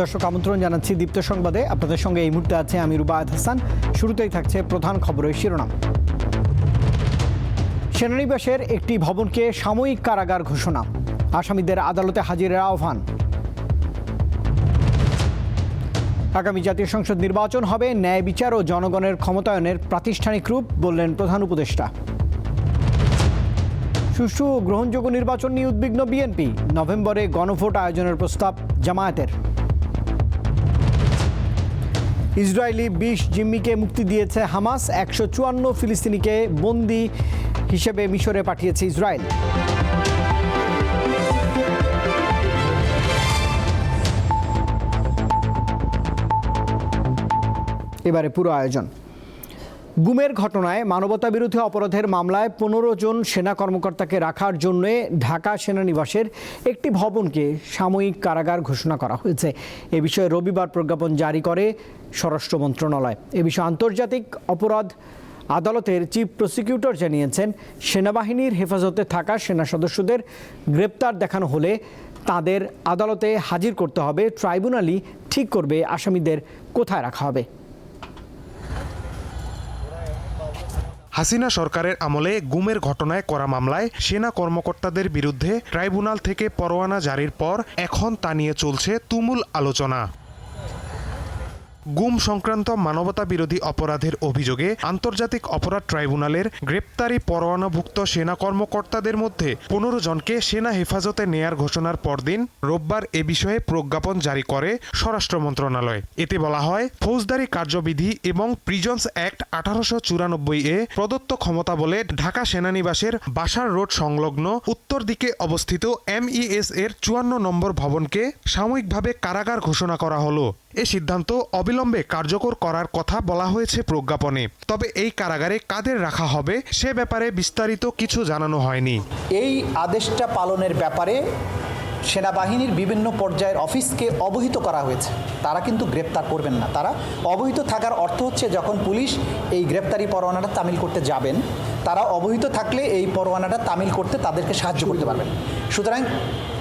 দর্শক আমন্ত্রণ জানাচ্ছি দীপ্ত সংবাদে। আপনাদের সঙ্গে এই মুহূর্তে আছে আমি রুবায়ত হাসান। শুরুতেই থাকছে প্রধান খবরের শিরোনাম। সেনানিবাসের একটি ভবনকে সাময়িক কারাগার ঘোষণা। আসামিদের আদালতে হাজিরের আহ্বান। আগামী জাতীয় সংসদ নির্বাচন হবে, ন্যায় বিচার ও জনগণের ক্ষমতায়নের প্রাতিষ্ঠানিক রূপ, বললেন প্রধান উপদেষ্টা। সুষ্ঠু গ্রহণযোগ্য নির্বাচন নিয়ে উদ্বিগ্ন বিএনপি। নভেম্বরে গণভোট আয়োজনের প্রস্তাব জামায়াতের। ইসরায়েলি বিশ জিম্মিকে মুক্তি দিয়েছে হামাস, একশো চুয়ান্ন ফিলিস্তিনিকে বন্দি হিসেবে মিশরে পাঠিয়েছে ইসরায়েল। এবারে পুরো আয়োজন। গুমের ঘটনায় মানবতা বিরোধী অপরাধের মামলায় পনেরো জন সেনা কর্মকর্তাকে রাখার জন্য ঢাকা সেনানিবাসের একটি ভবনকে সাময়িক কারাগার ঘোষণা করা হয়েছে। এ বিষয়ে রবিবার প্রজ্ঞাপন জারি করে স্বরাষ্ট্র মন্ত্রণালয়। এ বিষয়ে আন্তর্জাতিক অপরাধ আদালতের চিফ প্রসিকিউটর জানিয়েছেন, সেনাবাহিনীর হেফাজতে থাকা সেনা সদস্যদের গ্রেপ্তার দেখানো হলে তাদের আদালতে হাজির করতে হবে। ট্রাইব্যুনালই ঠিক করবে, আসামিদের কোথায় রাখা হবে। হাসিনা সরকারের আমলে গুমের ঘটনায় করা মামলায় সেনা কর্মকর্তাদের বিরুদ্ধে ট্রাইব্যুনাল থেকে পরোয়ানা জারির পর এখন তা নিয়ে চলছে তুমুল আলোচনা। গুম সংক্রান্ত মানবতা বিরোধী অপরাধের অভিযোগে আন্তর্জাতিক অপরাধ ট্রাইব্যুনালের গ্রেপ্তারি পরোয়ানাভুক্ত সেনা কর্মকর্তাদের মধ্যে পনেরো জনকে সেনা হেফাজতে নেয়ার ঘোষণার পরদিন রোববার এ বিষয়ে প্রজ্ঞাপন জারি করে স্বরাষ্ট্র মন্ত্রণালয়। এতে বলা হয়, ফৌজদারি কার্যবিধি এবং প্রিজন্স অ্যাক্ট আঠারোশো চুরানব্বই এ প্রদত্ত ক্ষমতা বলে ঢাকা সেনানিবাসের বাসার রোড সংলগ্ন উত্তর দিকে অবস্থিত এমইএস এর চুয়ান্ন নম্বর ভবনকে সাময়িকভাবে কারাগার ঘোষণা করা হলো। এ সিদ্ধান্ত অবিলম্বে কার্যকর করার কথা বলা হয়েছে প্রজ্ঞাপনে। তবে এই কারাগারে কাদের রাখা হবে সে ব্যাপারে বিস্তারিত কিছু জানানো হয়নি। এই আদেশটা পালনের ব্যাপারে সেনাবাহিনীর বিভিন্ন পর্যায়ের অফিসকে অবহিত করা হয়েছে। তারা কিন্তু গ্রেপ্তার করবেন না। তারা অবহিত থাকার অর্থ হচ্ছে যখন পুলিশ এই গ্রেপ্তারি পরোয়ানাটা তামিল করতে যাবেন, তারা অবহিত থাকলে এই পরোয়ানাটা তামিল করতে তাদেরকে সাহায্য করতে পারবেন। সুতরাং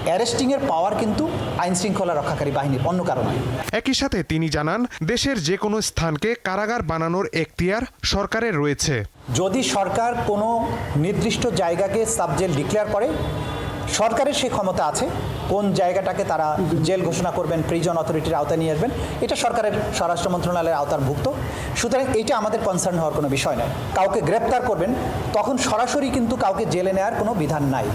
অ্যারেস্টিংয়ের পাওয়ার কিন্তু আইন শৃঙ্খলা রক্ষাকারী বাহিনীর অন্য কারণে একই সাথে তিনি জানান দেশের যে কোনো স্থানকে কারাগার বানানোর এখতিয়ার সরকারের রয়েছে। যদি সরকার কোনো নির্দিষ্ট জায়গাকে সাবজেল ডিক্লেয়ার করে সরকারের সেই ক্ষমতা আছে কোন জায়গাটাকে তারা জেল ঘোষণা করবেন প্রিজন অথরিটির আওতায় নিয়ে আসবেন এটা সরকারের স্বরাষ্ট্র মন্ত্রণালয়ের আওতারভুক্ত সুতরাং এটা আমাদের কনসার্ন হওয়ার কোনো বিষয় নয়। কাউকে গ্রেপ্তার করবেন তখন সরাসরি কিন্তু কাউকে জেলে নেওয়ার কোনো বিধান নাই।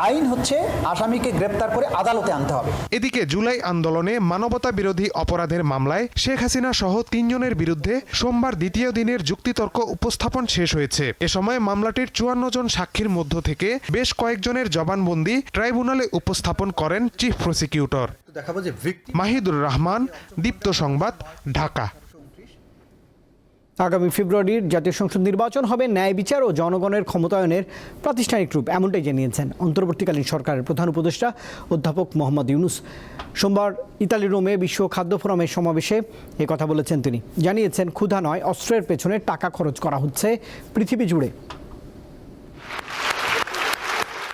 আইন হচ্ছে আসামিকে গ্রেপ্তার করে আদালতে আনতে হবে। এদিকে জুলাই আন্দোলনে মানবতা বিরোধী অপরাধের মামলায় শেখ হাসিনা সহ তিনজনের বিরুদ্ধে সোমবার দ্বিতীয় দিনের যুক্তিতর্ক উপস্থাপন শেষ হয়েছে। এ সময় মামলাটির চুয়ান্ন জন সাক্ষীর মধ্য থেকে বেশ কয়েকজনের জবানবন্দি ট্রাইব্যুনালে উপস্থাপন করেন চিফ প্রসিকিউটর। দেখাবো যে ভিক্টিম মাহিদুর রহমান দীপ্ত সংবাদ ঢাকা। আগামী ফেব্রুয়ারির জাতীয় সংসদ নির্বাচন হবে, ন্যায় বিচার ও জনগণের ক্ষমতায়নের প্রাতিষ্ঠানিক রূপ, এমনটাই জানিয়েছেন অন্তর্বর্তীকালীন সরকারের প্রধান উপদেষ্টা অধ্যাপক মোহাম্মদ ইউনুস। সোমবার ইতালির রোমে বিশ্ব খাদ্য ফোরামের সমাবেশে এ কথা বলেছেন তিনি। জানিয়েছেন, ক্ষুধা নয়, অস্ত্রের পেছনে টাকা খরচ করা হচ্ছে পৃথিবী জুড়ে।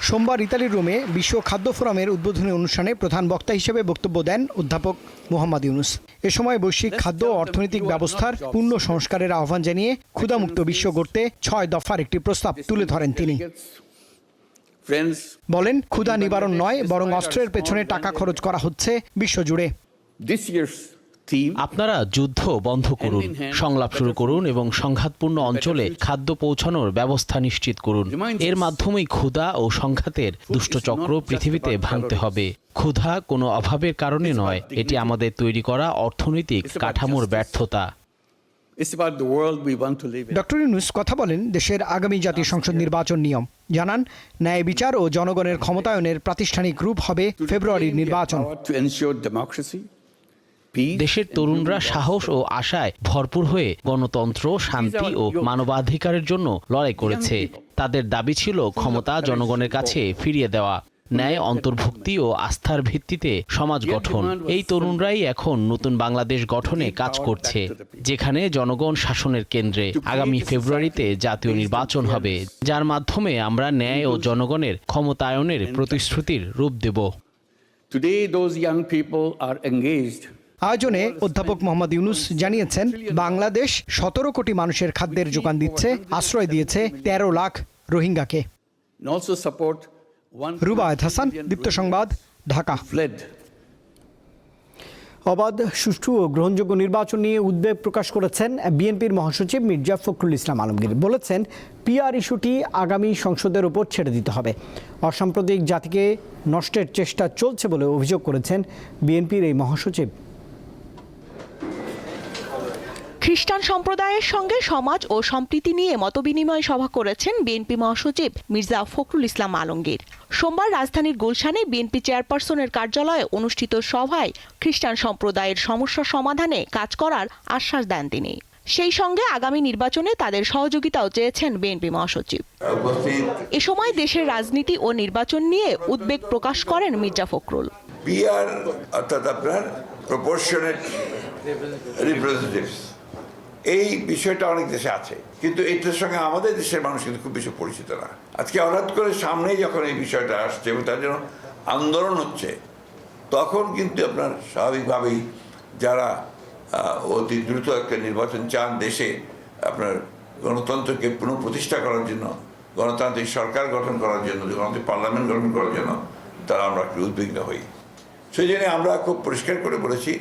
সোমবার ইতালির রোমে বিশ্ব খাদ্য ফোরামের উদ্বোধনী অনুষ্ঠানে প্রধান বক্তা হিসেবে বক্তব্য দেন অধ্যাপক মোহাম্মদ ইউনুস। এ সময় বৈশ্বিক খাদ্য অর্থনৈতিক ব্যবস্থার পূর্ণ সংস্কারের আহ্বান জানিয়ে ক্ষুধামুক্ত বিশ্ব গড়তে ছয় দফার একটি প্রস্তাব তুলে ধরেন তিনি। বলেন, ক্ষুধা নিবারণ নয়, বরং অস্ত্রের পেছনে টাকা খরচ করা হচ্ছে বিশ্বজুড়ে। আপনারা যুদ্ধ বন্ধ করুন সংলাপ শুরু করুন এবং সংঘাতপূর্ণ অঞ্চলে খাদ্য পৌঁছানোর ব্যবস্থা নিশ্চিত করুন। এর মাধ্যমেই ক্ষুধা ও সংঘাতের দুষ্টচক্র পৃথিবীতে ভাঙতে হবে। ক্ষুধা কোনো অভাবের কারণে নয় এটি আমাদের তৈরি করা অর্থনৈতিক কাঠামোর ব্যর্থতা. ডক্টর ইউনুস কথা বলেন দেশের আগামী জাতীয় সংসদ নির্বাচন নিয়ম। জানান ন্যায় বিচার ও জনগণের ক্ষমতায়নের প্রাতিষ্ঠানিক রূপ হবে ফেব্রুয়ারির নির্বাচন। দেশের তরুণরা সাহস ও আশায় ভরপুর হয়ে গণতন্ত্র শান্তি ও মানবাধিকারের জন্য লড়াই করেছে। তাদের দাবি ছিল ক্ষমতা জনগণের কাছে ফিরিয়ে দেওয়া ন্যায় অন্তর্ভুক্তি ও আস্থার ভিত্তিতে সমাজ গঠন। এই তরুণরাই এখন নতুন বাংলাদেশ গঠনে কাজ করছে যেখানে জনগণ শাসনের কেন্দ্রে আগামী ফেব্রুয়ারিতে জাতীয় নির্বাচন হবে যার মাধ্যমে আমরা ন্যায় ও জনগণের ক্ষমতায়নের প্রতিশ্রুতির রূপ দেব। Today, those young people are engaged আয়োজনে অধ্যাপক মোহাম্মদ ইউনুস জানিয়েছেন বাংলাদেশ সতেরো কোটি মানুষের খাদ্যের যোগান দিচ্ছে আশ্রয় দিয়েছে তেরো লাখ রোহিঙ্গাকে। রুবায়ত হাসান দীপ্ত সংবাদ ঢাকা। অবাধ সুষ্ঠু ও গ্রহণযোগ্য নির্বাচন নিয়ে উদ্বেগ প্রকাশ করেছেন বিএনপির মহাসচিব মির্জা ফখরুল ইসলাম আলমগীর। বলেছেন পিআর ইস্যুটি আগামী সংসদের উপর ছেড়ে দিতে হবে। অসাম্প্রদায়িক জাতিকে নষ্টের চেষ্টা চলছে বলে অভিযোগ করেছেন বিএনপির এই মহাসচিব। খ্রিস্টান সম্প্রদায়ের সঙ্গে সমাজ ও সম্প্রীতি নিয়ে মতবিনিময় সভা করেছেন বিএনপি মহাসচিব মির্জা ফখরুল ইসলাম আলমগীর। সোমবার রাজধানীর গুলশানে বিএনপি চেয়ারপারসনের কার্যালয়ে অনুষ্ঠিত সভায় খ্রিস্টান সম্প্রদায়ের সমস্যা সমাধানে কাজ করার আশ্বাস দেন তিনি। সেই সঙ্গে আগামী নির্বাচনে তাদের সহযোগিতাও চেয়েছেন বিএনপি মহাসচিব। এ সময় দেশের রাজনীতি ও নির্বাচন নিয়ে উদ্বেগ প্রকাশ করেন মির্জা ফখরুল। পিআর অর্থাৎ আপনার প্রপোর্শনেট রিপ্রেজেন্টেটিভস এই বিষয়টা অনেক দেশে আছে। কিন্তু এটার সঙ্গে আমাদের দেশের মানুষ কিন্তু খুব বেশি পরিচিত না। আজকে হঠাৎ করে সামনেই যখন এই বিষয়টা আসছে এবং তার জন্য আন্দোলন হচ্ছে, তখন কিন্তু আপনার স্বাভাবিকভাবেই যারা অতি দ্রুত একটা নির্বাচন চান দেশে, আপনার গণতন্ত্রকে পুনঃপ্রতিষ্ঠা করার জন্য, গণতান্ত্রিক সরকার গঠন করার জন্য, গণতান্ত্রিক পার্লামেন্ট গঠন করার জন্য, তারা আমরা একটু উদ্বিগ্ন হই। সেই জন্য আমরা খুব পরিষ্কার করে বলেছি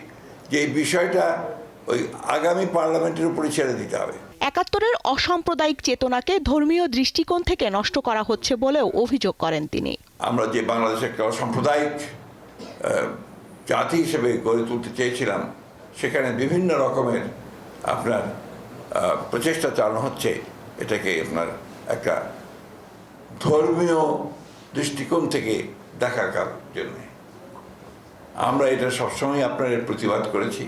যে এই বিষয়টা ওই আগামী পার্লামেন্টের উপরে ছেড়ে দিতে হবে। একাত্তরের অসাম্প্রদায়িক চেতনাকে ধর্মীয় দৃষ্টিকোণ থেকে নষ্ট করা হচ্ছে বলেও অভিযোগ করেন তিনি। আমরা যে বাংলাদেশে একটা অসাম্প্রদায়িক জাতি হিসেবে গড়ে তুলতে চেয়েছিলাম সেখানে বিভিন্ন রকমের আপনার প্রচেষ্টা চালানো হচ্ছে এটাকে আপনার একটা ধর্মীয় দৃষ্টিকোণ থেকে দেখার জন্য। আমরা এটা সবসময় আপনার প্রতিবাদ করেছি।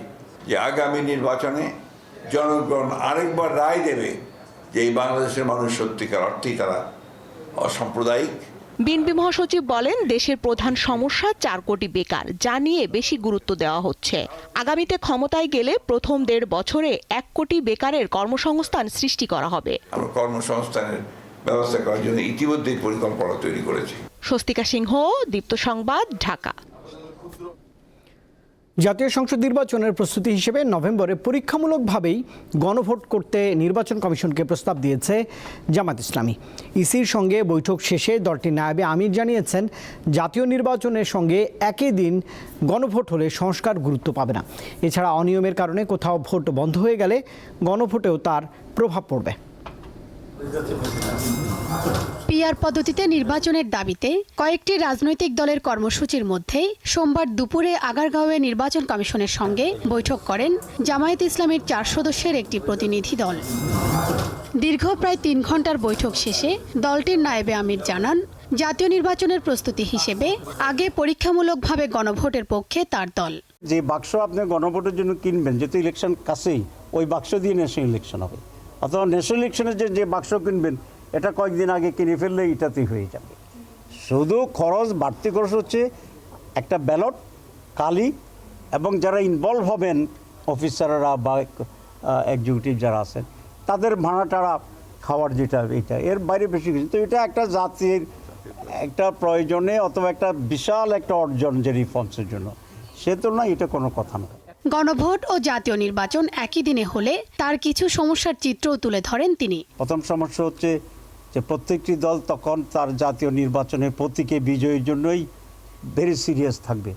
যে আগামী নির্বাচনে জনগণ আরেকবার রায় দেবে যে এই বাংলাদেশের মানুষ সত্যিকার অর্থেই তারা অসাম্প্রদায়িক। বিএনপি মহাসচিব বলেন দেশের প্রধান সমস্যা চার কোটি বেকার যা নিয়ে বেশি গুরুত্ব দেওয়া হচ্ছে। আগামীতে ক্ষমতায় গেলে প্রথম দেড় বছরে এক কোটি বেকারের কর্মসংস্থান সৃষ্টি করা হবে। আমরা কর্মসংস্থানের ব্যবস্থা করার জন্য ইতিমধ্যেই পরিকল্পনা তৈরি করেছি। স্বস্তিকা সিংহ দীপ্ত সংবাদ ঢাকা। জাতীয় সংসদ নির্বাচনের প্রস্তুতি হিসেবে নভেম্বরে পরীক্ষামূলকভাবেই গণভোট করতে নির্বাচন কমিশনকে প্রস্তাব দিয়েছে জামাত ইসলামী। ইসির সঙ্গে বৈঠক শেষে দলটির নায়াবে আমির জানিয়েছেন, জাতীয় নির্বাচনের সঙ্গে একই দিন গণভোট হলে সংস্কার গুরুত্ব পাবে না। এছাড়া অনিয়মের কারণে কোথাও ভোট বন্ধ হয়ে গেলে গণভোটেও তার প্রভাব পড়বে। পিআর পদ্ধতিতে নির্বাচনের দাবিতে কয়েকটি রাজনৈতিক দলের কর্মসূচির মধ্যে সোমবার দুপুরে আগারগাঁওয়ে নির্বাচন কমিশনের সঙ্গে বৈঠক করেন জামায়াত ইসলামের চার সদস্যের একটি প্রতিনিধি দল। দীর্ঘ প্রায় তিন ঘণ্টার বৈঠক শেষে দলটির নায়েবে আমির জানান, জাতীয় নির্বাচনের প্রস্তুতি হিসেবে আগে পরীক্ষামূলকভাবে গণভোটের পক্ষে তার দল। যে বাক্স আপনি গণভোটের জন্য কিনবেন, যেহেতু ইলেকশন কাছেই, ওই বাক্স দিয়ে ন্যাশনাল ইলেকশন হবে। অথবা ন্যাশনাল ইলেকশনের যে যে বাক্স কিনবেন, এটা কয়েকদিন আগে কিনে ফেললে এটাতেই হয়ে যাবে। শুধু খরচ বাড়তি খরচ হচ্ছে একটা ব্যালট কালি, এবং যারা ইনভলভ হবেন অফিসাররা বা এক্সিকিউটিভ যারা আছেন, তাদের ভাড়া টাড়া খাওয়ার যেটা এটা, এর বাইরে বেশি কিছু তো এটা একটা জাতির একটা প্রয়োজনে অথবা একটা বিশাল একটা অর্জন যে রিফর্মসের জন্য। সে তুলনায় এটা কোনো কথা নয়। গণভোট ও জাতীয় নির্বাচন একই দিনে হলে তার কিছু সমস্যার চিত্রও তুলে ধরেন তিনি। প্রথম সমস্যা হচ্ছে যে প্রত্যেকটি দল তখন তার জাতীয় নির্বাচনের প্রতীকে বিজয়ের জন্যই ভেরি সিরিয়াস থাকবে।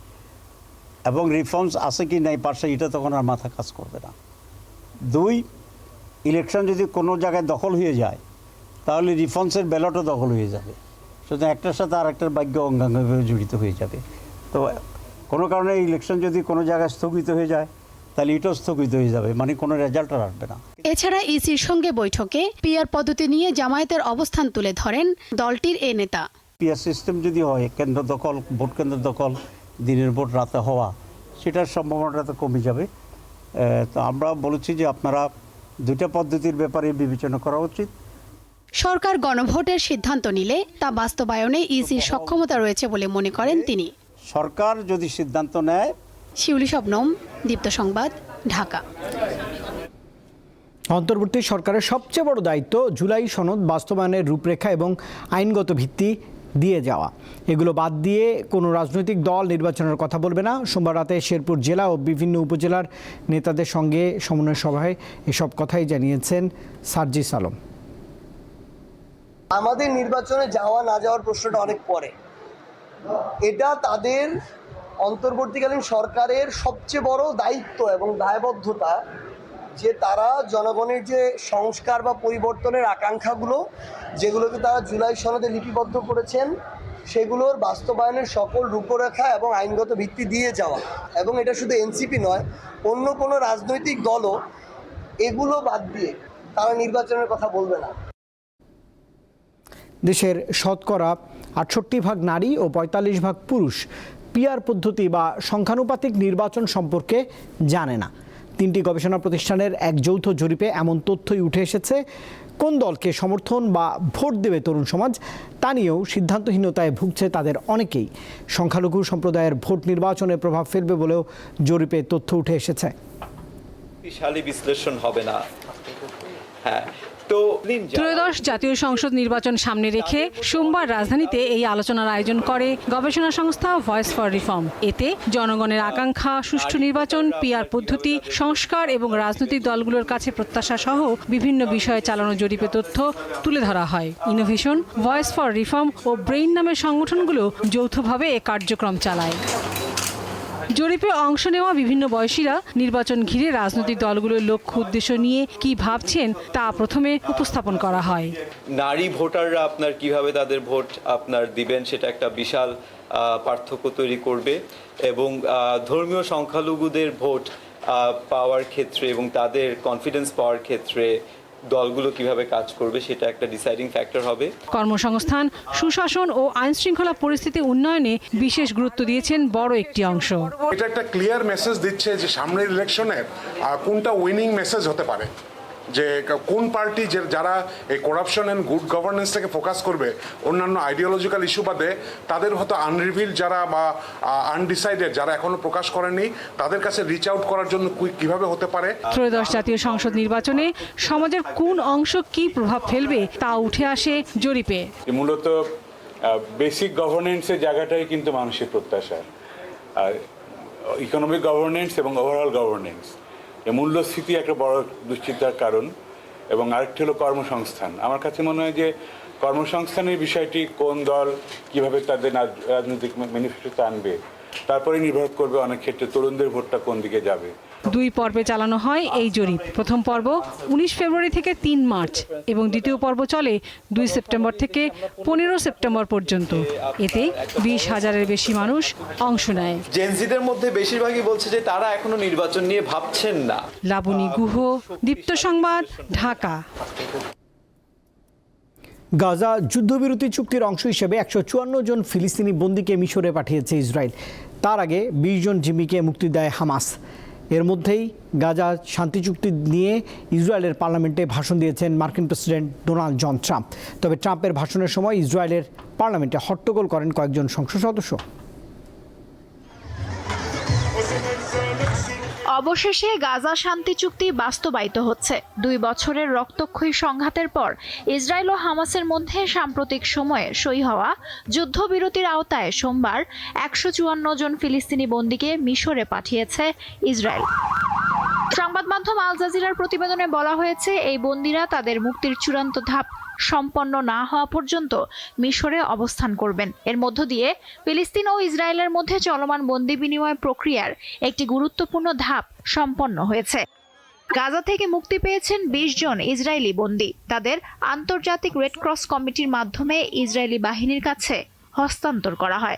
এবং রিফর্মস আছে কি নাই, পাশে এটা তখন আর মাথা কাজ করবে না। দুই ইলেকশন যদি কোনো জায়গায় দখল হয়ে যায়, তাহলে রিফর্মসের ব্যালটও দখল হয়ে যাবে। সুতরাং একটার সাথে আর একটার ভাগ্য অঙ্গাঙ্গভাবে জড়িত হয়ে যাবে। তো কোনো কারণে ইলেকশন যদি কোনো জায়গায় স্থগিত হয়ে যায় তাহলে এটাও স্থগিত হয়ে যাবে মানে কোনো রেজাল্ট আর আসবে না। এছাড়া ইসির সঙ্গে বৈঠকে পিআর পদ্ধতি নিয়ে জামায়াতের অবস্থান তুলে ধরেন দলটির এ নেতা। পিআর সিস্টেম যদি হয় কেন্দ্র দখল ভোট কেন্দ্র দখল দিনের ভোট রাতে হওয়া সেটার সম্ভাবনাটা তো কমে যাবে। তো আমরা বলেছি যে আপনারা দুইটা পদ্ধতির ব্যাপারে বিবেচনা করা উচিত। সরকার গণভোটের সিদ্ধান্ত নিলে তা বাস্তবায়নে ইসির সক্ষমতা রয়েছে বলে মনে করেন তিনি। সরকার যদি সিদ্ধান্ত নেয় শিউলি শবনম দীপ্ত সংবাদ ঢাকা। অন্তর্বর্তী সরকারের সবচেয়ে বড় দায়িত্ব জুলাই সনদ বাস্তবায়নের রূপরেখা এবং আইনগত ভিত্তি দিয়ে যাওয়া। এগুলো বাদ দিয়ে কোনো রাজনৈতিক দল নির্বাচনের কথা বলবে না। সোমবার রাতে শেরপুর জেলা ও বিভিন্ন উপজেলার নেতাদের সঙ্গে সমন্বয় সভায় এসব কথাই জানিয়েছেন সার্জিস আলম। আমাদের নির্বাচনে যাওয়া না যাওয়ার প্রশ্নটা অনেক পরে। এটা তাদের অন্তর্বর্তীকালীন সরকারের সবচেয়ে বড় দায়িত্ব এবং দায়বদ্ধতা যে তারা জনগণের যে সংস্কার বা পরিবর্তনের আকাঙ্ক্ষাগুলো, যেগুলোকে তারা জুলাই সনদে লিপিবদ্ধ করেছেন, সেগুলোর বাস্তবায়নের সকল রূপরেখা এবং আইনগত ভিত্তি দিয়ে যাওয়া। এবং এটা শুধু এনসিপি নয়, অন্য কোনো রাজনৈতিক দলও এগুলো বাদ দিয়ে তারা নির্বাচনের কথা বলবে না। দেশের শতকরা আটষট্টি ভাগ নারী ও পঁয়তাল্লিশ ভাগ পুরুষ। পিয়ার পদ্ধতি বা সংখ্যানুপাতিক নির্বাচন সম্পর্কে জানে না। তিনটি গবেষণা প্রতিষ্ঠানের এক যৌথ জরিপে এমন তথ্যই উঠে এসেছে, কোন দলকে সমর্থন বা ভোট দেবে তরুণ সমাজ তা নিয়েও সিদ্ধান্তহীনতায় ভুগছে তাদের অনেকেই। সংখ্যালঘু সম্প্রদায়ের ভোট নির্বাচনে প্রভাব ফেলবে বলেও জরিপে তথ্য উঠে এসেছে। শক্তিশালী বিশ্লেষণ হবে না। হ্যাঁ তো ত্রয়োদশ জাতীয় সংসদ নির্বাচন সামনে রেখে সোমবার রাজধানীতে এই আলোচনার আয়োজন করে গবেষণা সংস্থা ভয়েস ফর রিফর্ম। এতে জনগণের আকাঙ্ক্ষা, সুষ্ঠু নির্বাচন, পিআর পদ্ধতি, সংস্কার এবং রাজনৈতিক দলগুলোর কাছে প্রত্যাশা সহ বিভিন্ন বিষয়ে চালানো জরিপে তথ্য তুলে ধরা হয়। ইনোভেশন, ভয়েস ফর রিফর্ম ও ব্রেইন নামের সংগঠনগুলো যৌথভাবে এ কার্যক্রম চালায়। জরিপে অংশ নেওয়া বিভিন্ন বয়সীরা নির্বাচন ঘিরে রাজনৈতিক দলগুলোর লক্ষ্য উদ্দেশ্য নিয়ে কি ভাবছেন তা প্রথমে উপস্থাপন করা হয়। নারী ভোটাররা আপনার কীভাবে তাদের ভোট আপনার দিবেন সেটা একটা বিশাল পার্থক্য তৈরি করবে এবং ধর্মীয় সংখ্যালঘুদের ভোট পাওয়ার ক্ষেত্রে এবং তাদের কনফিডেন্স পাওয়ার ক্ষেত্রে দলগুলো কীভাবে কাজ করবে সেটা একটা ডিসাইডিং ফ্যাক্টর হবে। কর্মসংস্থান সুশাসন ও আইন শৃঙ্খলা পরিস্থিতি উন্নয়নে বিশেষ গুরুত্ব দিয়েছেন বড় একটি অংশ। এটা একটা ক্লিয়ার মেসেজ দিচ্ছে যে সামনের ইলেকশনের কোনটা উইনিং মেসেজ হতে পারে। যে কোন পার্টি যে যারা এই করাপশন অ্যান্ড গুড গভর্নেন্স থেকে ফোকাস করবে অন্যান্য আইডিওলজিক্যাল ইস্যু বাদে তাদের হয়তো আনরিভিল যারা বা আনডিসাইডেড যারা এখনও প্রকাশ করেনি তাদের কাছে রিচ আউট করার জন্য কীভাবে হতে পারে? ত্রয়োদশ জাতীয় সংসদ নির্বাচনে সমাজের কোন অংশ কি প্রভাব ফেলবে তা উঠে আসে জরিপে। মূলত বেসিক গভর্নেন্সের জায়গাটাই কিন্তু মানুষের প্রত্যাশা। আর ইকোনমিক গভর্নেন্স এবং ওভারঅল গভর্নেন্স মূল্যস্ফীতি একটা বড় দুশ্চিন্তার কারণ এবং আরেকটি হলো কর্মসংস্থান। আমার কাছে মনে হয় যে কর্মসংস্থানের বিষয়টি কোন দল কীভাবে তাদের রাজনৈতিক ম্যানিফেস্টোতে আনবে, তারপরে নির্ভর করবে অনেক ক্ষেত্রে তরুণদের ভোটটা কোন দিকে যাবে। দুই পর্বে চালানো হয় এই জরিপ। প্রথম পর্ব উনিশ ফেব্রুয়ারি থেকে তিন মার্চ এবং দ্বিতীয় পর্ব চলে দুই সেপ্টেম্বর থেকে পনেরো সেপ্টেম্বর পর্যন্ত। এতে বিশ হাজারের বেশি মানুষ অংশ নেয়। জেনজিদের মধ্যে বেশিরভাগই বলছে যে তারা এখনও নির্বাচন নিয়ে ভাবছেন না। লাবণী গুহ দীপ্ত সংবাদ ঢাকা। গাজা যুদ্ধবিরতি চুক্তির অংশ হিসেবে একশো চুয়ান্ন জন ফিলিস্তিনি বন্দীকে মিশরে পাঠিয়েছে ইসরায়েল। তার আগে বিশ জন জিম্মিকে মুক্তি দেয় হামাস। এর মধ্যেই গাজা শান্তি চুক্তি নিয়ে ইসরায়েলের পার্লামেন্টে ভাষণ দিয়েছেন মার্কিন প্রেসিডেন্ট ডোনাল্ড জন ট্রাম্প। তবে ট্রাম্পের ভাষণের সময় ইসরায়েলের পার্লামেন্টে হট্টগোল করেন কয়েকজন সংসদ সদস্য। অবশেষে গাজা শান্তি চুক্তি বাস্তবায়িত হচ্ছে। দুই বছরের রক্তক্ষয়ী সংঘাতের পর ইসরায়েল ও হামাসের মধ্যে সাম্প্রতিক সময়ে সই হওয়া যুদ্ধবিরতির আওতায় সোমবার একশো চুয়ান্ন জন ফিলিস্তিনি বন্দীকে মিশরে পাঠিয়েছে ইসরায়েল। সংবাদ মাধ্যম আল জাজিরার প্রতিবেদনে বলা হয়েছে, এই বন্দীরা তাদের মুক্তির চূড়ান্ত ধাপ সম্পন্ন না হওয়া পর্যন্ত মিশরে অবস্থান করবেন। এর মধ্য দিয়ে ফিলিস্তিন ও ইসরায়েলের মধ্যে চলমান বন্দি বিনিময় প্রক্রিয়ার একটি গুরুত্বপূর্ণ ধাপ সম্পন্ন হয়েছে। গাজা থেকে মুক্তি পেয়েছেন বিশ জন ইসরায়েলি বন্দী। তাদের আন্তর্জাতিক রেডক্রস কমিটির মাধ্যমে ইসরায়েলি বাহিনীর কাছে হস্তান্তর করা হয়।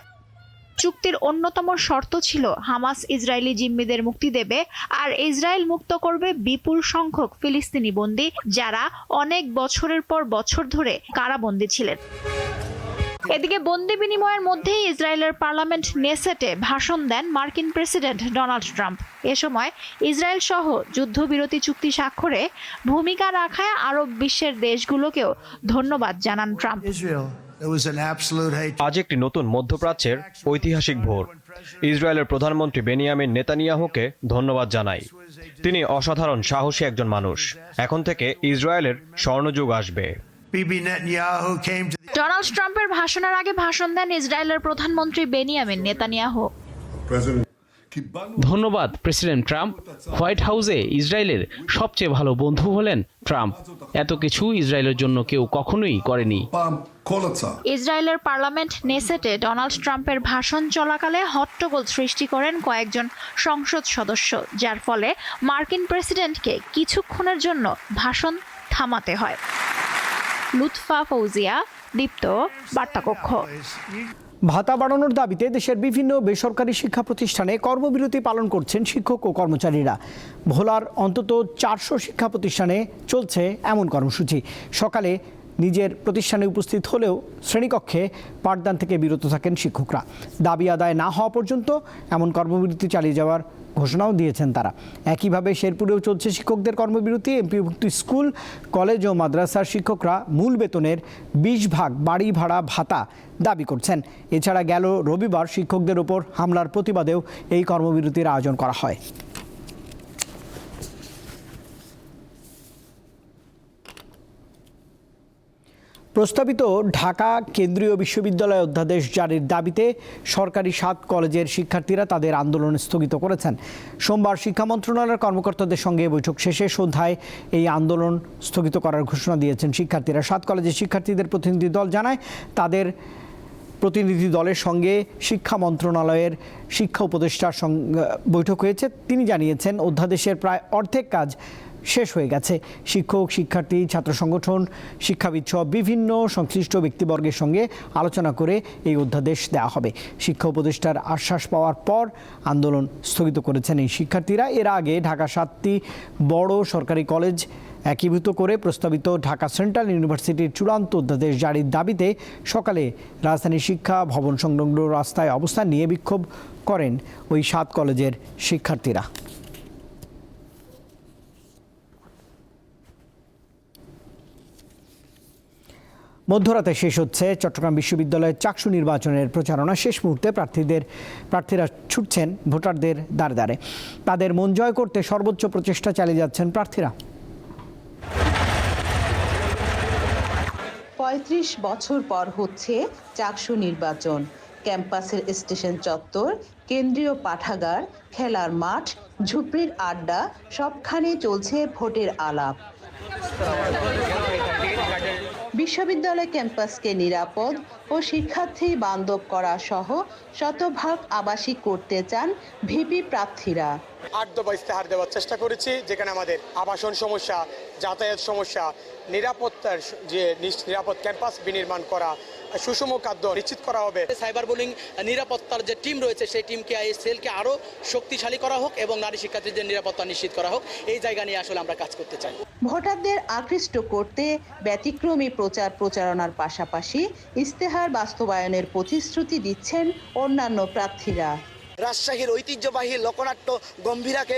চুক্তির অন্যতম শর্ত ছিল, হামাস ইসরায়েলি জিম্মিদের মুক্তি দেবে আর ইসরায়েল মুক্ত করবে বিপুল সংখ্যক ফিলিস্তিনি বন্দী যারা অনেক বছরের পর বছর ধরে কারাবন্দী ছিলেন। এদিকে বন্দি বিনিময়ের মধ্যেই ইসরায়েলের পার্লামেন্ট নেসেটে ভাষণ দেন মার্কিন প্রেসিডেন্ট ডোনাল্ড ট্রাম্প। এ সময় ইসরায়েল সহ যুদ্ধবিরতি চুক্তি স্বাক্ষরে ভূমিকা রাখায় আরব বিশ্বের দেশগুলোকেও ধন্যবাদ জানান ট্রাম্প। আজ একটি নতুন মধ্যপ্রাচ্যের ঐতিহাসিক ভোর। ইসরায়েলের প্রধানমন্ত্রী বেনিয়ামিন নেতানিয়াহুকে ধন্যবাদ জানাই। তিনি অসাধারণ সাহসী একজন মানুষ। এখন থেকে ইসরায়েলের স্বর্ণযুগ আসবে। ডোনাল্ড ট্রাম্পের ভাষণের আগে ভাষণ দেন ইসরায়েলের প্রধানমন্ত্রী বেনিয়ামিন নেতানিয়াহু। ধন্যবাদ, প্রেসিডেন্ট ট্রাম্প। হোয়াইট হাউসে ইসরায়েলের সবচেয়ে ভালো বন্ধু হলেন ট্রাম্প। এত কিছু ইসরায়েলের জন্য কেউ কখনোই করেনি। ইসরায়েলের পার্লামেন্ট নেসেটে ডোনাল্ড ট্রাম্পের ভাষণ চলাকালে হট্টগোল সৃষ্টি করেন কয়েকজন সংসদ সদস্য, যার ফলে মার্কিন প্রেসিডেন্টকে কিছুক্ষণের জন্য ভাষণ থামাতে হয়। লুৎফা ফৌজিয়া, দীপ্ত, বার্তাকক্ষ। ভাতা বাড়ানোর দাবিতে দেশের বিভিন্ন বেসরকারি শিক্ষা প্রতিষ্ঠানে কর্মবিরতি পালন করছেন শিক্ষক ও কর্মচারীরা। ভোলার অন্তত চারশো শিক্ষা প্রতিষ্ঠানে চলছে এমন কর্মসূচি। সকালে নিজের প্রতিষ্ঠানে উপস্থিত হলেও শ্রেণীকক্ষে পাঠদান থেকে বিরত থাকেন শিক্ষকরা। দাবি আদায় না হওয়া পর্যন্ত এমন কর্মবিরতি চালিয়ে যাওয়ার ঘোষণাও দিয়েছেন তারা। একইভাবে শেরপুরেও চলছে শিক্ষকদের কর্মবিরতি। এমপিভুক্ত স্কুল, কলেজ ও মাদ্রাসার শিক্ষকরা মূল বেতনের বিশ ভাগ বাড়ি ভাড়া ভাতা দাবি করছেন। এছাড়া গেল রবিবার শিক্ষকদের ওপর হামলার প্রতিবাদেও এই কর্মবিরতির আয়োজন করা হয়। প্রস্তাবিত ঢাকা কেন্দ্রীয় বিশ্ববিদ্যালয় অধ্যাদেশ জারির দাবিতে সরকারি সাত কলেজের শিক্ষার্থীরা তাদের আন্দোলন স্থগিত করেছেন। সোমবার শিক্ষা মন্ত্রণালয়ের কর্মকর্তাদের সঙ্গে বৈঠক শেষে সন্ধ্যায় এই আন্দোলন স্থগিত করার ঘোষণা দিয়েছেন শিক্ষার্থীরা। সাত কলেজের শিক্ষার্থীদের প্রতিনিধি দল জানায়, তাদের প্রতিনিধি দলের সঙ্গে শিক্ষা মন্ত্রণালয়ের শিক্ষা উপদেষ্টার সঙ্গে বৈঠক হয়েছে। তিনি জানিয়েছেন, অধ্যাদেশের প্রায় অর্ধেক কাজ শেষ হয়ে গেছে। শিক্ষক, শিক্ষার্থী, ছাত্র সংগঠন, শিক্ষাবিদ সহ বিভিন্ন সংশ্লিষ্ট ব্যক্তিবর্গের সঙ্গে আলোচনা করে এই অধ্যাদেশ দেওয়া হবে। শিক্ষা উপদেষ্টার আশ্বাস পাওয়ার পর আন্দোলন স্থগিত করেছেন এই শিক্ষার্থীরা। এর আগে ঢাকা সাতটি বড় সরকারি কলেজ একীভূত করে প্রস্তাবিত ঢাকা সেন্ট্রাল ইউনিভার্সিটির চূড়ান্ত অধ্যাদেশ জারির দাবিতে সকালে রাজধানী শিক্ষা ভবন সংলগ্ন রাস্তায় অবস্থান নিয়ে বিক্ষোভ করেন ওই সাত কলেজের শিক্ষার্থীরা। মধ্যরাতে শেষ হচ্ছে চট্টগ্রাম বিশ্ববিদ্যালয়ের চাকসু নির্বাচনের প্রচারণা। শেষ মুহূর্তে প্রার্থীদের, প্রার্থীরা ছুটছেন ভোটারদের দ্বারে দ্বারে। তাদের মন জয় করতে সর্বোচ্চ প্রচেষ্টা চালিয়ে যাচ্ছেন প্রার্থীরা। পঁয়ত্রিশ বছর পর হচ্ছে চাকসু নির্বাচন। ক্যাম্পাসের স্টেশন চত্বর, কেন্দ্রীয় পাঠাগার, খেলার মাঠ, ঝুপড়ির আড্ডা সবখানে চলছে ভোটের আলাপ। বিশ্ববিদ্যালয় ক্যাম্পাসকে নিরাপদ ও শিক্ষার্থী বান্ধব করা সহ শতভাগ আবাসিক করতে চান ভিপি প্রার্থীরা। আট দফা ইস্তেহার দেওয়ার চেষ্টা করেছি, যেখানে আমাদের আবাসন সমস্যা, যাতায়াত সমস্যা, নিরাপত্তার যে নিরাপদ ক্যাম্পাস বিনির্মাণ করা সুষম খাদ্য নিশ্চিত করা হবে। সাইবার বুলিং নিরাপত্তার যে টিম রয়েছে সেই টিমকে এই সেলকে আরও শক্তিশালী করা হোক এবং নারী শিক্ষার্থীদের নিরাপত্তা নিশ্চিত করা হোক এই জায়গা নিয়ে আসলে আমরা কাজ করতে চাই। ভোটারদের আকৃষ্ট করতে ব্যতিক্রমী প্রচার প্রচারণার পাশাপাশি ইস্তেহার বাস্তবায়নের প্রতিশ্রুতি দিচ্ছেন অন্যান্য প্রার্থীরা। রাজশাহীর ঐতিহ্যবাহী লোকনাট্য গম্ভীরাকে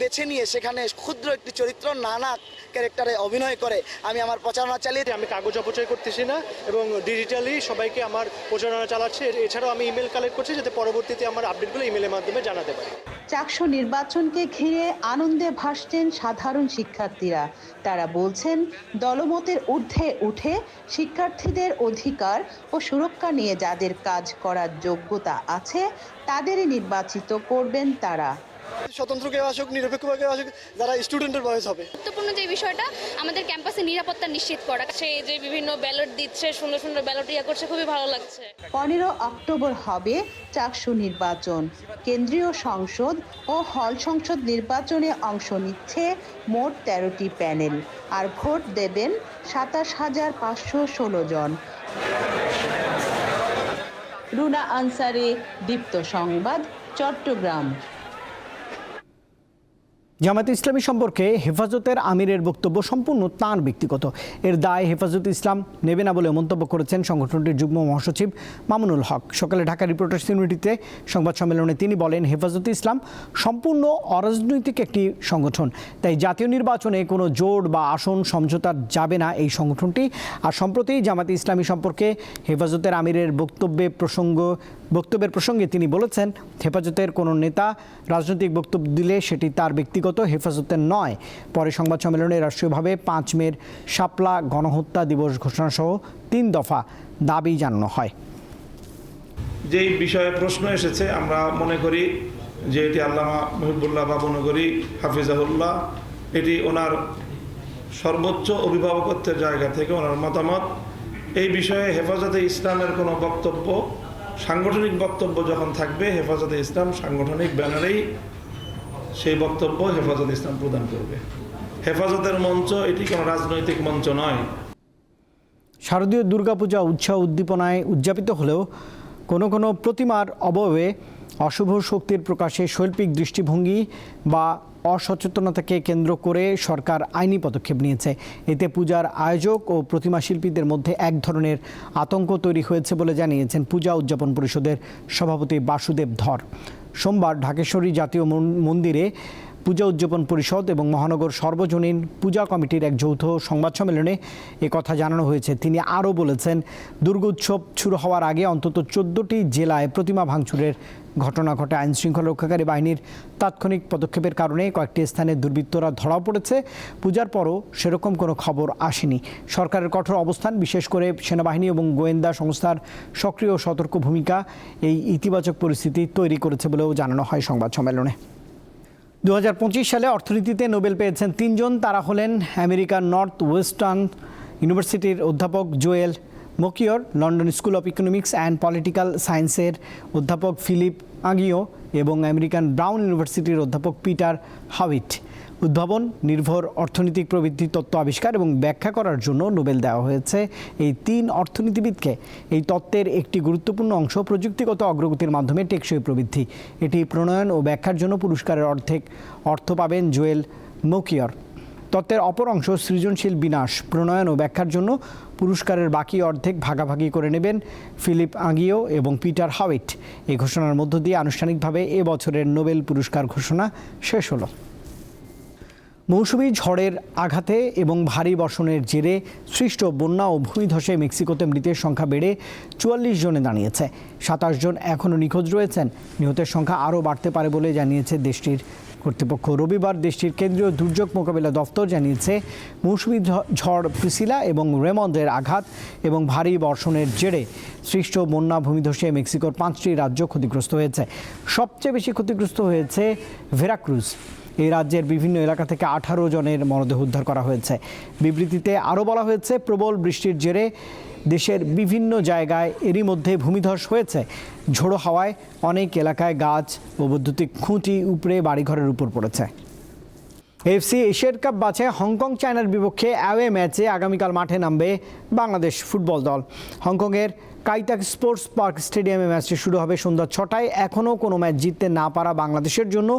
বেছে নিয়ে সেখানে ক্ষুদ্র একটি চরিত্র নানা ক্যারেক্টারে অভিনয় করে। আমি আমার প্রচারণা চালিয়ে আমি কাগজ অপচয় করতেছি না এবং ডিজিটালি সবাইকে আমার প্রচারণা চালাচ্ছি। এছাড়াও আমি ইমেল কালেক্ট করছি যাতে পরবর্তীতে আমার আপডেটগুলো ইমেলের মাধ্যমে জানাতে পারি। চাকসু নির্বাচনকে ঘিরে আনন্দে ভাসছেন সাধারণ শিক্ষার্থীরা। তারা বলছেন, দলমতের ঊর্ধ্বে উঠে শিক্ষার্থীদের অধিকার ও সুরক্ষা নিয়ে যাদের কাজ করার যোগ্যতা আছে, তাদেরই নির্বাচিত করবেন তারা। স্বতন্ত্র কেউ আসুক নিরপেক্ষ কেউ আসুক যারা স্টুডেন্টের বয়স হবে। গুরুত্বপূর্ণ যে বিষয়টা আমাদের ক্যাম্পাসে নিরাপত্তা নিশ্চিত করা। সে যে বিভিন্ন ব্যালট দিচ্ছে সুন্দর সুন্দর ব্যালট ইয়া করছে খুবই ভালো লাগছে। পনেরো অক্টোবর হবে চাকসু নির্বাচন। কেন্দ্রীয় সংসদ ও হল সংসদ নির্বাচনে অংশ নিচ্ছে মোট তেরোটি প্যানেল আর ভোট দেবেন সাতাশ হাজার পাঁচশো ষোলো জন। রুনা আনসারে দীপ্ত সংবাদ চট্টগ্রাম। জামাত ইসলামী সম্পর্কে হেফাজতের আমিরের বক্তব্য সম্পূর্ণ তাঁর ব্যক্তিগত। এর দায় হেফাজত ইসলাম নেবে না বলে মন্তব্য করেছেন সংগঠনটির যুগ্ম মহাসচিব মামুনুল হক। সকালে ঢাকা রিপোর্টার্স ইউনিটিতে সংবাদ সম্মেলনে তিনি বলেন, হেফাজত ইসলাম সম্পূর্ণ অরাজনৈতিক একটি সংগঠন, তাই জাতীয় নির্বাচনে কোনো জোট বা আসন সমঝোতা যাবে না এই সংগঠনটি। আর সম্প্রতি জামাত ইসলামী সম্পর্কে হেফাজতের আমিরের বক্তব্যে প্রসঙ্গ, বক্তব্যের প্রসঙ্গে তিনি বলেছেন, হেফাজতের কোনো নেতা রাজনৈতিক বক্তব্য দিলে সেটি তার ব্যক্তিগত ব্যক্তিগত হেফাজতের নয়। পরে সংবাদ সম্মেলনে রাষ্ট্রীয়ভাবে পাঁচ মের শাপলা গণহত্যা দিবস ঘোষণাসহ তিন দফা দাবি জানানো হয়। যেই বিষয়ে প্রশ্ন এসেছে, আমরা মনে করি যে এটি আল্লামা মহিবুল্লাহ বাবনগরী হাফিজাহুল্লাহ, এটি ওনার সর্বোচ্চ অভিভাবকত্বের জায়গা থেকে ওনার মতামত। এই বিষয়ে হেফাজতে ইসলামের কোনো বক্তব্য, সাংগঠনিক বক্তব্য যখন থাকবে, হেফাজতে ইসলাম সাংগঠনিক ব্যানারেই সেই বক্তব্য হেফাজতে ইসলাম প্রদান করবে। হেফাজতের মঞ্চ এটি কোনো রাজনৈতিক মঞ্চ নয়। শারদীয় দুর্গাপূজা উৎসাহ উদ্দীপনায় উদযাপিত হলেও কোনো কোনো প্রতিমার অবয়বে অশুভ শক্তির প্রকাশে শৈল্পিক দৃষ্টিভঙ্গি বা অসচেতনতাকে কেন্দ্র করে সরকার আইনি পদক্ষেপ নিয়েছে। এতে পূজার আয়োজক ও প্রতিমা শিল্পীদের মধ্যে এক ধরনের আতঙ্ক তৈরি হয়েছে বলে জানিয়েছেন পূজা উদযাপন পরিষদের সভাপতি বাসুদেব ধর। সোমবার ঢাকেশ্বরী জাতীয় মন- মন্দিরে পূজা উদযাপন পরিষদ এবং মহানগর সর্বজনীন পূজা কমিটির এক যৌথ সংবাদ সম্মেলনে কথা জানানো হয়েছে। তিনি আরও বলেছেন, দুর্গোৎসব শুরু হওয়ার আগে অন্তত চোদ্দোটি জেলায় প্রতিমা ভাঙচুরের ঘটনা ঘটে আইন শৃঙ্খলা রক্ষাকারী বাহিনীর তাৎক্ষণিক পদক্ষেপের কারণে কয়েকটি স্থানে দুর্বৃত্তরা ধরা পড়েছে। পূজার পরও সেরকম কোনো খবর আসেনি। সরকারের কঠোর অবস্থান, বিশেষ করে সেনাবাহিনী এবং গোয়েন্দা সংস্থার সক্রিয় সতর্ক ভূমিকা, এই ইতিবাচক পরিস্থিতি তৈরি করেছে বলেও জানানো হয় সংবাদ সম্মেলনে। দু হাজার পঁচিশ সালে অর্থনীতিতে নোবেল পেয়েছেন তিনজন। তারা হলেন আমেরিকার নর্থ ওয়েস্টার্ন ইউনিভার্সিটির অধ্যাপক Joel Mokyr, London School of Economics and Political সায়েন্সের অধ্যাপক ফিলিপ আগিও এবং আমেরিকান ব্রাউন ইউনিভার্সিটির অধ্যাপক পিটার হাউইট। উদ্ভাবন, নির্ভর অর্থনৈতিক প্রবৃদ্ধি তত্ত্ব আবিষ্কার এবং ব্যাখ্যা করার জন্য নোবেল দেওয়া হয়েছে এই তিন অর্থনীতিবিদকে। এই তত্ত্বের একটি গুরুত্বপূর্ণ অংশ প্রযুক্তিগত অগ্রগতির মাধ্যমে টেকসই প্রবৃদ্ধি। এটি প্রণয়ন ও ব্যাখ্যার জন্য পুরস্কারের অর্ধেক অর্থ পাবেন জোয়েল মকিয়র। তত্ত্বের অপর অংশ সৃজনশীল বিনাশ। প্রণয়ন ও ব্যাখ্যার জন্য পুরস্কারের বাকি অর্ধেক ভাগাভাগি করে নেবেন ফিলিপ আগিও এবং পিটার হাউইট। এই ঘোষণার মধ্য দিয়ে আনুষ্ঠানিকভাবে এ বছরের নোবেল পুরস্কার ঘোষণা শেষ হলো। মৌসুমি ঝড়ের আঘাতে এবং ভারী বর্ষণের জেরে সৃষ্ট বন্যা ও ভূমিধসে মেক্সিকোতে মৃতের সংখ্যা বেড়ে চুয়াল্লিশ জনে দাঁড়িয়েছে। সাতাশ জন এখনও নিখোঁজ রয়েছেন। নিহতের সংখ্যা আরও বাড়তে পারে বলে জানিয়েছে দেশটির কর্তৃপক্ষ রবিবার দেশটির কেন্দ্রীয় দুর্যোগ মোকাবিলা দফতর জানিয়েছে, মৌসুমি ঝড় প্রিসিলা এবং রেমন্ডের আঘাত এবং ভারী বর্ষণের জেরে সৃষ্ট বন্যা ভূমিধসে মেক্সিকোর পাঁচটি রাজ্য ক্ষতিগ্রস্ত হয়েছে। সবচেয়ে বেশি ক্ষতিগ্রস্ত হয়েছে ভেরাক্রুজ। এই রাজ্যের বিভিন্ন এলাকা থেকে আঠারো জনের মরদেহ উদ্ধার করা হয়েছে। বিবৃতিতে আরও বলা হয়েছে, প্রবল বৃষ্টির জেরে দেশের বিভিন্ন জায়গায় এরই মধ্যে ভূমিধস হয়েছে। ঝোড়ো হাওয়ায় অনেক এলাকায় গাছ ও বৈদ্যুতিক খুঁটি উপড়ে বাড়িঘরের উপর পড়েছে। এফসি এশিয়ার কাপ বাছে হংকং চায়নার বিপক্ষে অ্যাওয়ে ম্যাচে আগামীকাল মাঠে নামবে বাংলাদেশ ফুটবল দল। হংকংয়ের কাইতাক স্পোর্টস পার্ক স্টেডিয়ামে ম্যাচটি শুরু হবে সন্ধ্যা ছটায়। এখনও কোনো ম্যাচ জিততে না পারা বাংলাদেশের জন্য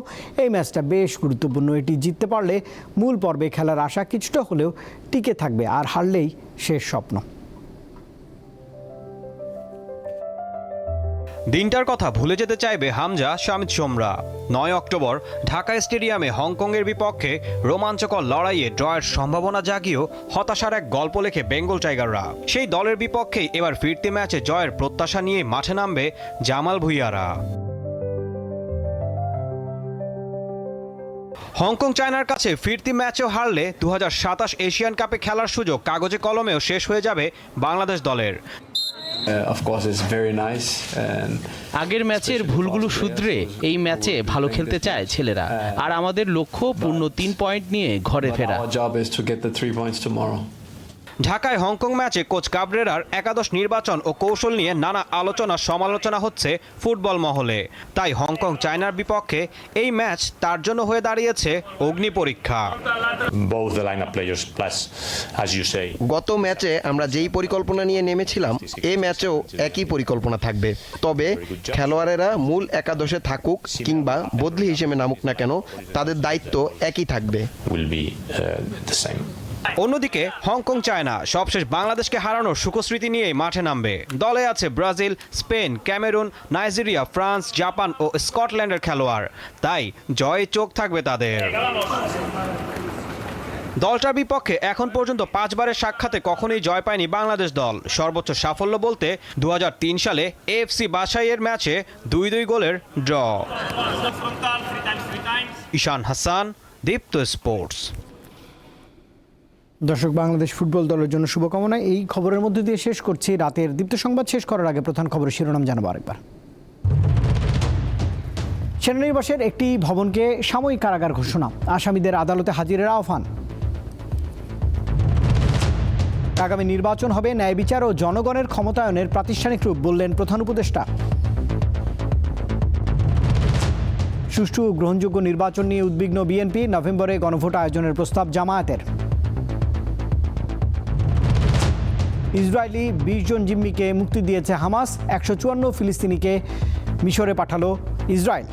এই ম্যাচটা বেশ গুরুত্বপূর্ণ। এটি জিততে পারলে মূল পর্বে খেলার আশা কিছুটা হলেও টিকে থাকবে, আর হারলেই শেষ স্বপ্ন। দিনটার কথা ভুলে যেতে চাইবে হামজা শামিদ সোমরা। নয় অক্টোবর, ঢাকা স্টেডিয়ামে হংকংয়ের বিপক্ষে রোমাঞ্চকর লড়াইয়ে ড্রয়ের সম্ভাবনা জাগিয়েও হতাশার এক গল্প লেখে বেঙ্গল টাইগাররা। সেই দলের বিপক্ষেই এবার ফিরতি ম্যাচে জয়ের প্রত্যাশা নিয়ে মাঠে নামবে জামাল ভুইয়ারা। হংকং চায়নার কাছে ফিরতি ম্যাচেও হারলে দু হাজার সাতাশ এশিয়ান কাপে খেলার সুযোগ কাগজে কলমেও শেষ হয়ে যাবে বাংলাদেশ দলের। আগের ম্যাচের ভুলগুলো শুধরে এই ম্যাচে ভালো খেলতে চায় ছেলেরা। আর আমাদের লক্ষ্য পূর্ণ তিন পয়েন্ট নিয়ে ঘরে ফেরা। ঢাকায় হংকং ম্যাচে কোচ কাবরেরার একাদশ নির্বাচন ও কৌশল নিয়ে নানা আলোচনা সমালোচনা হচ্ছে ফুটবল মহলে। তাই হংকং চায়নার বিপক্ষে এই ম্যাচ তার জন্য হয়ে দাঁড়িয়েছে অগ্নি পরীক্ষা। গত ম্যাচে আমরা যেই পরিকল্পনা নিয়ে নেমেছিলাম এই ম্যাচেও একই পরিকল্পনা থাকবে। তবে খেলোয়াড়েরা মূল একাদশে থাকুক কিংবা বদলি হিসেবে নামুক না কেন তাদের দায়িত্ব একই থাকবে। অন্যদিকে হংকং, চায়না সবশেষ বাংলাদেশকে হারানোর সুখস্মৃতি নিয়েই মাঠে নামবে। দলে আছে Brazil, Spain, Cameroon, Nigeria, France, Japan ও স্কটল্যান্ডের খেলোয়াড়। তাই জয়ে চোখ থাকবে তাদের। দলটার বিপক্ষে এখন পর্যন্ত পাঁচবারের সাক্ষাতে কখনোই জয় পায়নি বাংলাদেশ দল। সর্বোচ্চ সাফল্য বলতে দু হাজার তিন সালে এএফসি বাসাইয়ের ম্যাচে দুই দুই গোলের ড্র। ঈশান হাসান, দীপ্ত স্পোর্টস। দর্শক, বাংলাদেশ ফুটবল দলের জন্য শুভকামনা। এই খবরের মধ্যে দিয়ে শেষ করছি। রাতের দীপ্ত সংবাদ শেষ করার আগে প্রধান খবরের শিরোনাম জানাব আরেকবার। সেনানিবাসের একটি ভবনকে সাময়িক কারাগার ঘোষণা। আসামিদের আদালতে হাজিরের আহ্বান। আগামী নির্বাচন হবে ন্যায় বিচার ও জনগণের ক্ষমতায়নের প্রাতিষ্ঠানিক রূপ, বললেন প্রধান উপদেষ্টা। সুষ্ঠু গ্রহণযোগ্য নির্বাচন নিয়ে উদ্বিগ্ন বিএনপি। নভেম্বরে গণভোট আয়োজনের প্রস্তাব জামায়াতের। ইসরায়েলি বিশ জন জিম্মিকে মুক্তি দিয়েছে হামাস, একশো চুয়ান্ন ফিলিস্তিনিকে মিশরে পাঠালো ইসরায়েল।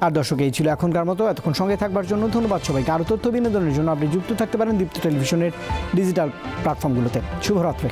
আর দর্শক, এই ছিল এখনকার মতো। এতক্ষণ সঙ্গে থাকবার জন্য ধন্যবাদ সবাইকে। আরও তথ্য বিনোদনের জন্য আপনি যুক্ত থাকতে পারেন দীপ্ত টেলিভিশনের ডিজিটাল প্ল্যাটফর্মগুলোতে। শুভরাত্রি।